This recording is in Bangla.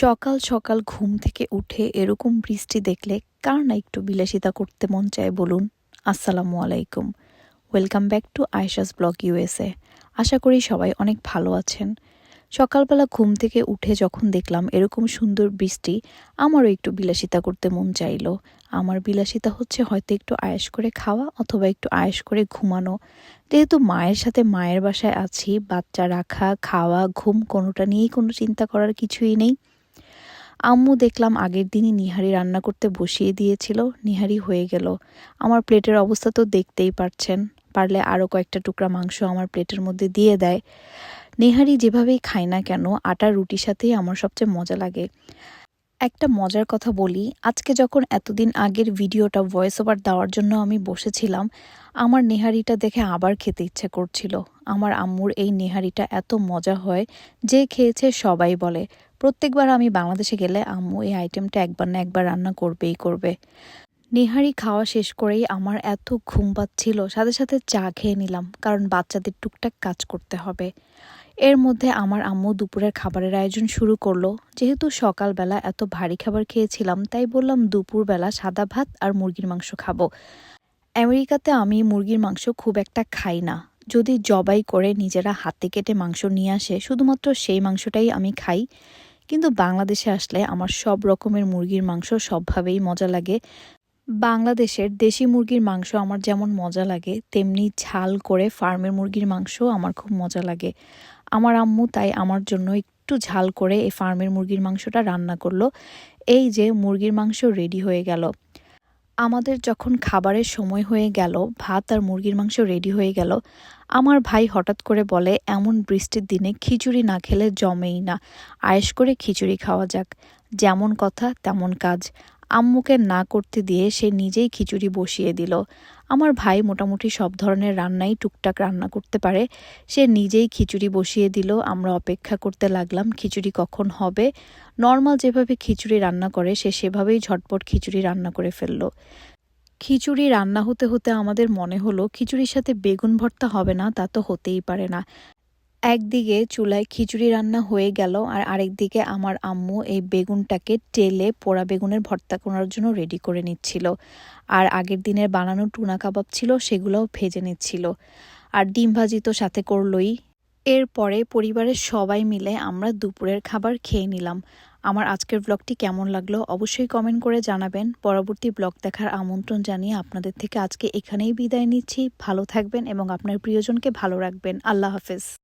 সকাল সকাল ঘুম থেকে উঠে এরকম বৃষ্টি দেখলে কার না একটু বিলাসিতা করতে মন চায় বলুন। আসসালামু আলাইকুম। Welcome back to Ayesha's blog USA আশা করি সবাই অনেক ভালো আছেন। সকালবেলা ঘুম থেকে উঠে যখন দেখলাম এরকম সুন্দর বৃষ্টি, আমারও একটু বিলাসিতা করতে মন চাইলো। আমার বিলাসিতা হচ্ছে হয়তো একটু আয়েস করে খাওয়া অথবা একটু আয়েস করে ঘুমানো। যেহেতু মায়ের সাথে মায়ের বাসায় আছি, বাচ্চা রাখা, খাওয়া, ঘুম কোনোটা নিয়েই কোনো চিন্তা করার কিছুই নেই। আম্মু দেখলাম আগের দিনই নিহারি রান্না করতে বসিয়ে দিয়েছিল। নিহারি হয়ে গেল। আমার প্লেটের অবস্থা তো দেখতেই পারছেন। পারলে আরও কয়েকটা টুকরা মাংস আমার প্লেটের মধ্যে দিয়ে দেয়। নেহারি যেভাবেই খাই না কেন আটার রুটির সাথেই আমার সবচেয়ে মজা লাগে। একটা মজার কথা বলি, আজকে যখন এতদিন আগের ভিডিওটা ভয়েস ওভার দেওয়ার জন্য আমি বসেছিলাম, আমার নেহারিটা দেখে আবার খেতে ইচ্ছে করছিল। আমার আম্মুর এই নেহারিটা এত মজা হয়, যে খেয়েছে সবাই বলে। প্রত্যেকবার আমি বাংলাদেশে গেলে আম্মু এই আইটেমটা একবার না একবার রান্না করবেই করবে। নেহারি খাওয়া শেষ করেই আমার এত ঘুম পাচ্ছিল, সাথে সাথে চা খেয়ে নিলাম, কারণ বাচ্চাদের টুকটাক কাজ করতে হবে। এর মধ্যে আমার আম্মু দুপুরের খাবারের আয়োজন শুরু করল। যেহেতু সকালবেলা এত ভারী খাবার খেয়েছিলাম, তাই বললাম দুপুরবেলা সাদা ভাত আর মুরগির মাংস খাব। আমেরিকাতে আমি মুরগির মাংস খুব একটা খাই না। যদি জবাই করে নিজেরা হাতে কেটে মাংস নিয়ে আসে, শুধুমাত্র সেই মাংসটাই আমি খাই। কিন্তু বাংলাদেশে আসলে আমার সব রকমের মুরগির মাংস সবভাবেই মজা লাগে। বাংলাদেশের দেশি মুরগির মাংস আমার যেমন মজা লাগে, তেমনি ঝাল করে ফার্মের মুরগির মাংস আমার খুব মজা লাগে। আমার আম্মু তাই আমার জন্য একটু ঝাল করে এই ফার্মের মুরগির মাংসটা রান্না করল। এই যে মুরগির মাংস রেডি হয়ে গেল। আমাদের যখন খাবারের সময় হয়ে গেল, ভাত আর মুরগির মাংস রেডি হয়ে গেল, আমার ভাই হঠাৎ করে বলে, এমন বৃষ্টির দিনে খিচুড়ি না খেলে জমেই না। আয়েস করে খিচুড়ি খাওয়া যাক। যেমন কথা, তেমন কাজ। আম্মুকে না করতে দিয়ে সে নিজেই খিচুড়ি বসিয়ে দিল। আমার ভাই মোটামুটি সব ধরনের রান্নাই টুকটাক রান্না করতে পারে। সে নিজেই খিচুড়ি বসিয়ে দিল। আমরা অপেক্ষা করতে লাগলাম খিচুড়ি কখন হবে। নর্মাল যেভাবে খিচুড়ি রান্না করে, সে সেভাবেই ঝটপট খিচুড়ি রান্না করে ফেলল। খিচুড়ি রান্না হতে হতে আমাদের মনে হলো, খিচুড়ির সাথে বেগুন ভর্তা হবে না, তা তো হতেই পারে না। একদিকে চুলায় খিচুড়ি রান্না হয়ে গেল আর আরেকদিকে আমার আম্মু এই বেগুনটাকে টেলে পোড়া বেগুনের ভর্তা করার জন্য রেডি করে নিচ্ছিল। আর আগের দিনের বানানো টুনা কাবাব ছিল, সেগুলোও ভেজে নিচ্ছিল। আর ডিম ভাজি তো সাথে করলই। এরপরে পরিবারের সবাই মিলে আমরা দুপুরের খাবার খেয়ে নিলাম। আমার আজকের ব্লগটি কেমন লাগল অবশ্যই কমেন্ট করে জানাবেন। পরবর্তী ব্লগ দেখার আমন্ত্রণ জানিয়ে আপনাদের থেকে আজকে এখানেই বিদায় নিচ্ছি। ভালো থাকবেন এবং আপনার প্রিয়জনকে ভালো রাখবেন। আল্লাহ হাফেজ।